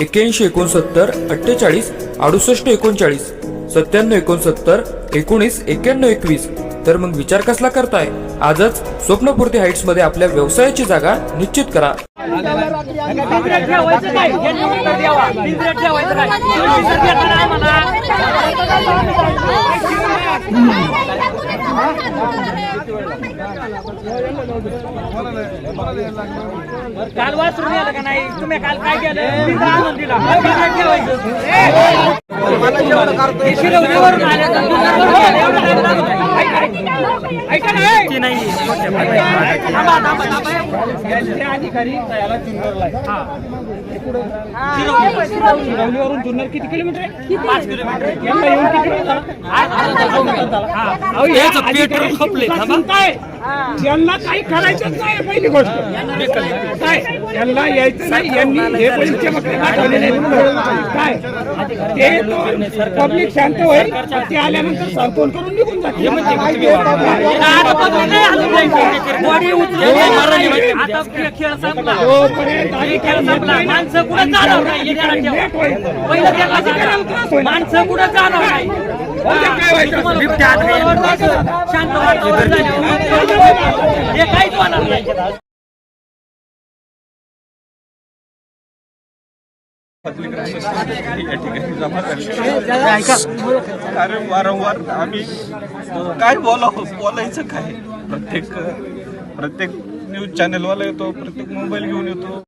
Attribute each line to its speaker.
Speaker 1: एक्क्याऐंशी एकोणसत्तर अठ्ठेचाळीस अडुसष्ट एकोणचाळीस सत्त्याण्णव एकोणसत्तर एकोणीस एक्क्याण्णव एकवीस. तर मग विचार कसला करताय? आजच स्वप्नपूर्ती हाईट्समध्ये आपल्या व्यवसायाची जागा निश्चित करा.
Speaker 2: काल वासरून आलं का नाही? तुम्ही काल काय केलं? पिंजरा आणून दिला. पिंजऱ्यात ठेवायचं. शिरवलीवरून आले आहे. शिरवली. शिरवलीवरून जुन्नर किती किलोमीटर आहे? पाच किलोमीटर. येऊन किती शासन काय? यांना काही करायचंच नाही पहिली गोष्ट. काय? यांना यायचं नाही. यांनी हे परीक्षा पाठवलेले काय? ते पब्लिक शांत होईल. ते आल्यानंतर सांत्वन करून निघून जाते खेळ संपला. माणसं कुठं नाही? हे सांगा. माणसं कुठं आत नाही. शांत वातावरण झाल्यावर हे काहीच होणार नाही.
Speaker 3: या ठिकाणी जमा झाले कारण वारंवार आम्ही काय बोलावं बोलायचं काय? प्रत्येक प्रत्येक न्यूज चॅनलवाला येतो प्रत्येक मोबाईल घेऊन येतो.